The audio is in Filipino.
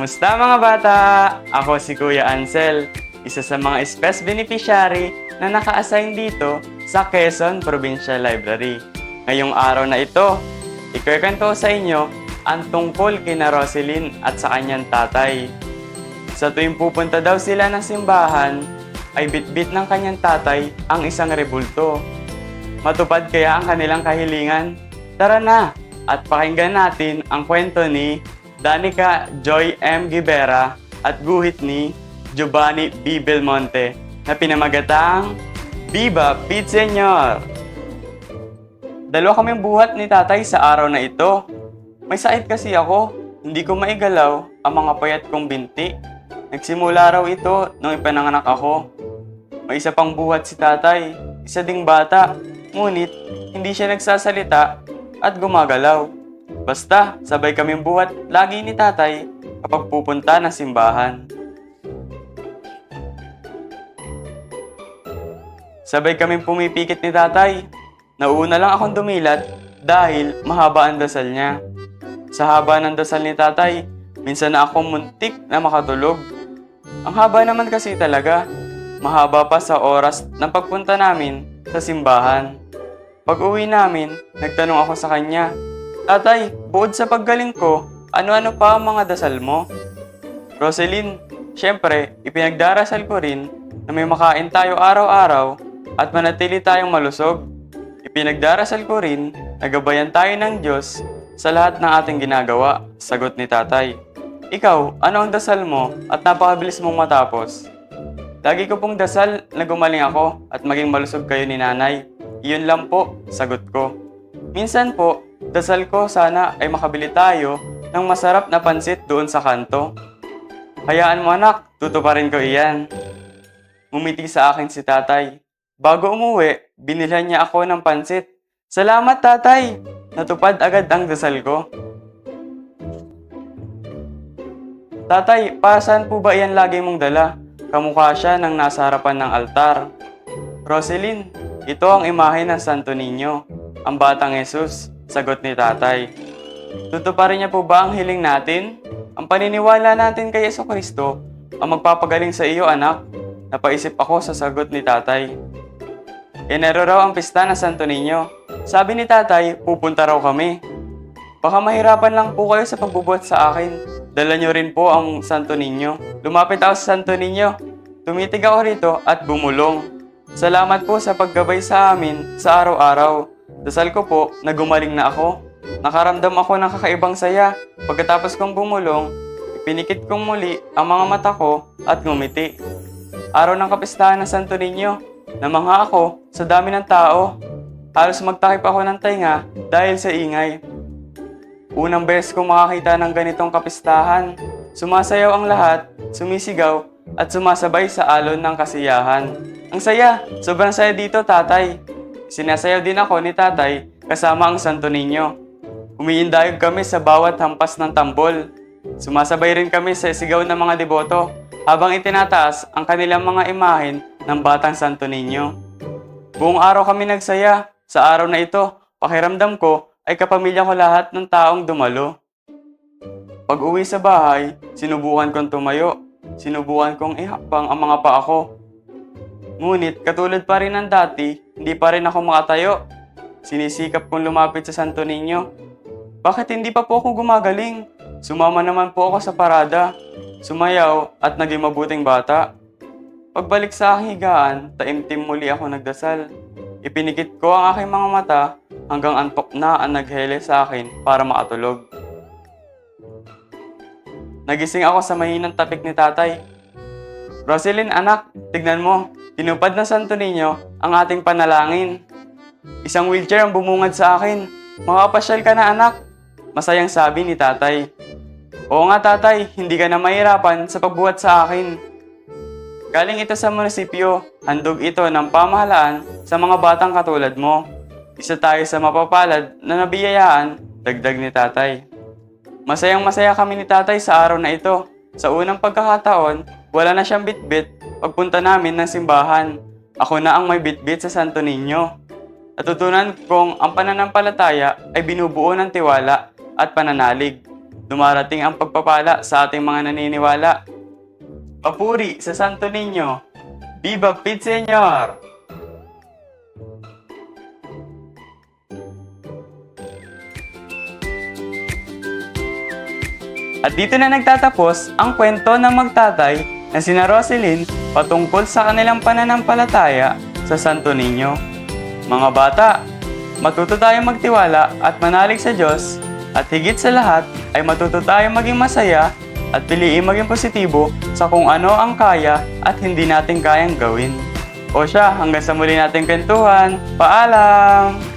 Kumusta mga bata? Ako si Kuya Ansel, isa sa mga SPES beneficiary na naka-assign dito sa Quezon Provincial Library. Ngayong araw na ito, ikwekento ko sa inyo ang tungkol kina Roselyn at sa kanyang tatay. Sa tuwing pupunta daw sila ng simbahan, ay bitbit ng kanyang tatay ang isang rebulto. Matupad kaya ang kanilang kahilingan? Tara na at pakinggan natin ang kwento ni Danica Joy M. Gibera at guhit ni Giovanni B. Belmonte na pinamagatang Viva Pete Senyor! Dalawa kaming buhat ni tatay sa araw na ito. May sakit kasi ako. Hindi ko maigalaw ang mga payat kong binti. Nagsimula raw ito nung ipananganak ako. May isa pang buhat si tatay, isa ding bata. Ngunit, hindi siya nagsasalita at gumagalaw. Basta, sabay kaming buhat lagi ni tatay kapag pupunta ng simbahan. Sabay kaming pumipikit ni tatay. Nauna lang akong dumilat dahil mahaba ang dasal niya. Sa haba ng dasal ni tatay, minsan na akong muntik na makatulog. Ang haba naman kasi talaga. Mahaba pa sa oras ng pagpunta namin sa simbahan. Pag uwi namin, nagtanong ako sa kanya, Tatay, buod sa paggaling ko, ano-ano pa ang mga dasal mo? Roselyn, syempre, ipinagdarasal ko rin na may makain tayo araw-araw at manatili tayong malusog. Ipinagdarasal ko rin na gabayan tayo ng Diyos sa lahat ng ating ginagawa, sagot ni tatay. Ikaw, ano ang dasal mo at napakabilis mong matapos? Lagi ko pong dasal na gumaling ako at maging malusog kayo ni nanay. Iyon lang po, sagot ko. Minsan po, dasal ko sana ay makabili tayo ng masarap na pansit doon sa kanto. Hayaan mo anak, tutuparin ko iyan. Ngumiti sa akin si tatay. Bago umuwi, binilhan niya ako ng pansit. Salamat tatay! Natupad agad ang dasal ko. Tatay, para saan po ba iyan lagi mong dala? Kamukha siya ng nasa harapan ng altar. Roselyn, ito ang imahe ng Santo Niño, ang Batang Jesus, sagot ni tatay. Tutuparin niya po ba ang hiling natin? Ang paniniwala natin kay Yeso Kristo ang magpapagaling sa iyo anak. Napaisip ako sa sagot ni tatay. Enero raw ang pista ng Santo Niño. Sabi ni tatay, pupunta raw kami. Baka mahirapan lang po kayo sa pagbubuhat sa akin. Dala niyo rin po ang Santo Niño. Lumapit ako sa Santo Niño. Tumitig ako rito at bumulong. Salamat po sa paggabay sa amin sa araw-araw. Dasal ko po na gumaling na ako. Nakaramdam ako ng kakaibang saya. Pagkatapos kong bumulong, pinikit kong muli ang mga mata ko at ngumiti. Araw ng kapistahan ng Santo Niño, namangha ako sa dami ng tao. Halos magtakip ako ng tainga dahil sa ingay. Unang beses kong makakita ng ganitong kapistahan. Sumasayaw ang lahat, sumisigaw, at sumasabay sa alon ng kasiyahan. Ang saya! Sobrang saya dito, tatay. Sinasayaw din ako ni tatay kasama ang Santo Niño. Umiindayog kami sa bawat hampas ng tambol. Sumasabay rin kami sa sigaw ng mga deboto habang itinataas ang kanilang mga imahen ng Batang Santo Niño. Buong araw kami nagsaya. Sa araw na ito, pakiramdam ko ay kapamilya ko lahat ng taong dumalo. Pag uwi sa bahay, sinubukan kong tumayo. Sinubukan kong ihakbang ang mga paa ko. Ngunit katulad pa rin ng dati, hindi pa rin ako makatayo. Sinisikap kong lumapit sa Santo Niño. Bakit hindi pa po ako gumagaling? Sumama naman po ako sa parada. Sumayaw at naging mabuting bata. Pagbalik sa aking higaan, taimtim muli ako nagdasal. Ipinikit ko ang aking mga mata hanggang antok na ang naghele sa akin para makatulog. Nagising ako sa mahinang tapik ni tatay. Roselyn, anak, tignan mo. Tinupad ng Santo Niño ang ating panalangin. Isang wheelchair ang bumungad sa akin. Makapasyal ka na, anak. Masayang sabi ni tatay. Oo nga, tatay. Hindi ka na mahirapan sa pagbuhat sa akin. Galing ito sa munisipyo. Handog ito ng pamahalaan sa mga batang katulad mo. Isa tayo sa mapapalad na nabiyayaan, dagdag ni tatay. Masayang masaya kami ni tatay sa araw na ito. Sa unang pagkakataon, wala na siyang bitbit pagpunta namin ng simbahan. Ako na ang may bitbit sa Santo Niño. Natutunan kong ang pananampalataya ay binubuo ng tiwala at pananalig. dumarating ang pagpapala sa ating mga naniniwala. Papuri sa Santo Niño! Viva Pit Señor! At dito na nagtatapos ang kwento ng magtatay na sina Roselyn patungkol sa kanilang pananampalataya sa Santo Niño. Mga bata, matuto tayong magtiwala at manalig sa Diyos at higit sa lahat ay matuto tayong maging masaya at piliin maging positibo sa kung ano ang kaya at hindi natin kayang gawin. O siya, hanggang sa muli nating kwentuhan. Paalam!